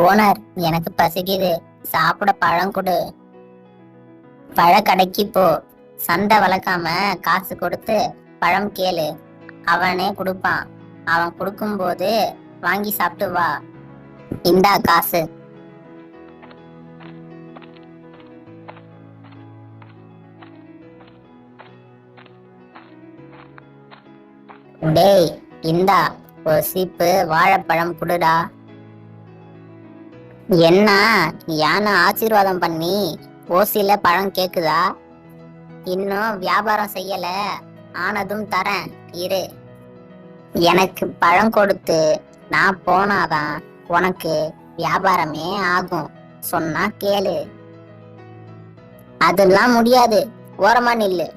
Owner எனக்கு பசிக்குது. சாப்பிட பழம் கொடு. பழக்கடைக்கு போ. சண்டை வளர்க்காம காசு கொடுத்து பழம் கேளு. அவனே கொடுப்பான். அவன் கொடுக்கும்போது வாங்கி சாப்பிட்டு வா. இந்தா காசு. டேய் இந்தா ஒரு சீப்பு வாழைப்பழம் குடுடா. என்ன? யானை ஆசீர்வாதம் பண்ணி ஓசியில பழம் கேக்குதா? இன்னும் வியாபாரம் செய்யல. ஆனதும் தரேன். இரு. எனக்கு பழம் கொடுத்து நான் போனாதான் உனக்கு வியாபாரமே ஆகும். சொன்னா கேளு. அதெல்லாம் முடியாது. ஓரமா நில்லு.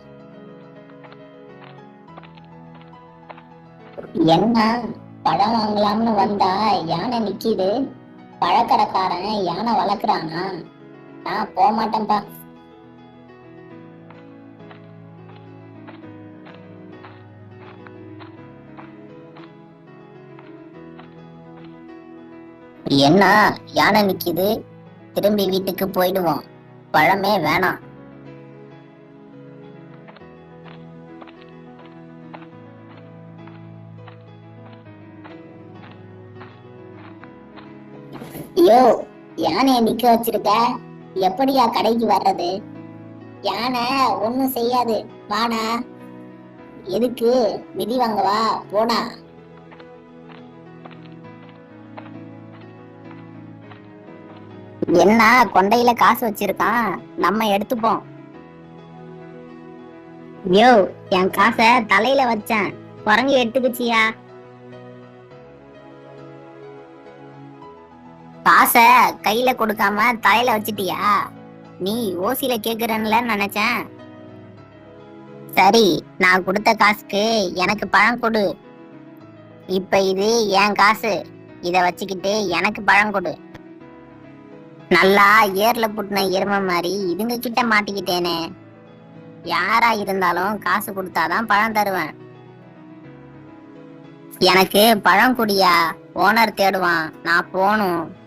என்ன? பழம் வாங்கலாம்னு வந்தா யானை நிக்கிது? பழக்கடைக்காரன் யானை வளர்க்குறானா? நான் போக மாட்டேன்ப்பா என்ன யானை நிக்குது? திரும்பி வீட்டுக்கு போயிடுவோம். பழமே வேணாம். யோ யானைய நிக்க வச்சிருக்க? எப்படியா கடைக்கு வர்றது? யானை ஒண்ணும் செய்யாது. வாடா. எதுக்கு? மிதி வாங்கவா போடா. என்ன கொண்டையில காசு வச்சிருக்கான்? நம்ம எடுத்துப்போம். யோ என் காசை தலையில வச்சேன். குரங்கு எடுத்துக்குச்சியா? காசை கையில கொடுக்காம தலையில வச்சிட்டியா? நீ ஓசில கேக்குறன்ல நினைச்சேன். சரி நான் கொடுத்த காசுக்கு எனக்கு பழம் கொடு. இப்ப இது என் காசு. இத வச்சுக்கிட்டு எனக்கு பழம் கொடு. நல்லா ஏர்ல புட்டின எருமை மாதிரி இதுங்க கிட்ட மாட்டிக்கிட்டேனே. யாரா இருந்தாலும் காசு கொடுத்தாதான் பழம் தருவேன். எனக்கு பழம் குடியா? ஓனர் தேடுவான். நான் போகணும்.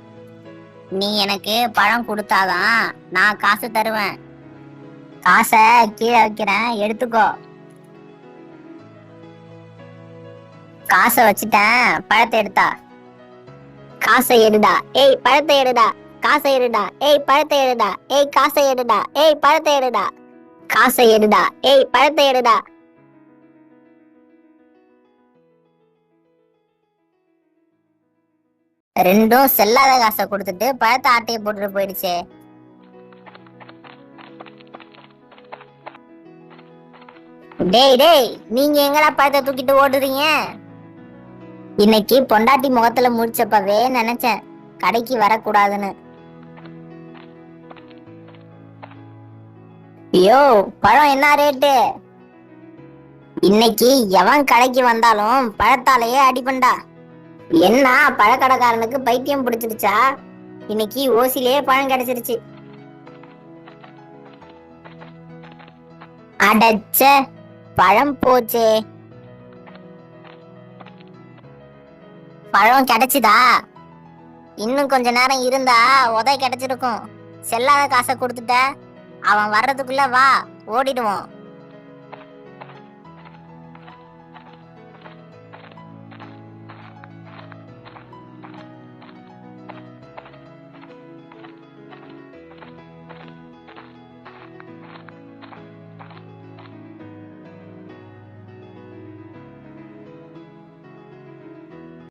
நீ எனக்கு பழம் கொடுத்தாதான் நான் காசு தருவேன். காசை கீழே வைக்கிறேன் எடுத்துக்கோ. காசை வச்சுட்டேன் பழத்தை எடுத்தா. காசை எடுடா. ஏய் பழத்தை எடுடா. காசை எடுடா. ஏய் பழத்தை எடுடா. ஏய் காசை எடுடா. ஏய் பழத்தை எடுடா. காசை எடுடா. ஏய் பழத்தை எடுடா. ரெண்டும் செல்லாத காசை கொடுத்துட்டு பழத்தை ஆட்டையை போட்டுட்டு போயிடுச்சே. டேய் டேய் நீங்க எங்கடா பழத்தை தூக்கிட்டு ஓடுறீங்க? இன்னைக்கு பொண்டாட்டி முகத்துல முடிச்சப்பவே நினைச்சேன் கடைக்கு வரக்கூடாதுன்னு. ஐயோ பழம் என்ன ரேட்டு? இன்னைக்கு எவன் கடைக்கு வந்தாலும் பழத்தாலேயே அடிபண்டா என்ன பழக்கடைக்காரனுக்கு பைத்தியம் பிடிச்சிருச்சா இன்னைக்கு ஓசிலேயே பழம் கிடைச்சிருச்சு. அடச்ச பழம் போச்சே. பழம் கிடைச்சுதா? இன்னும் கொஞ்ச நேரம் இருந்தா உதை கிடைச்சிருக்கும். செல்லாத காசை கொடுத்துட்ட. அவன் வர்றதுக்குள்ள வா ஓடிடுவோம்.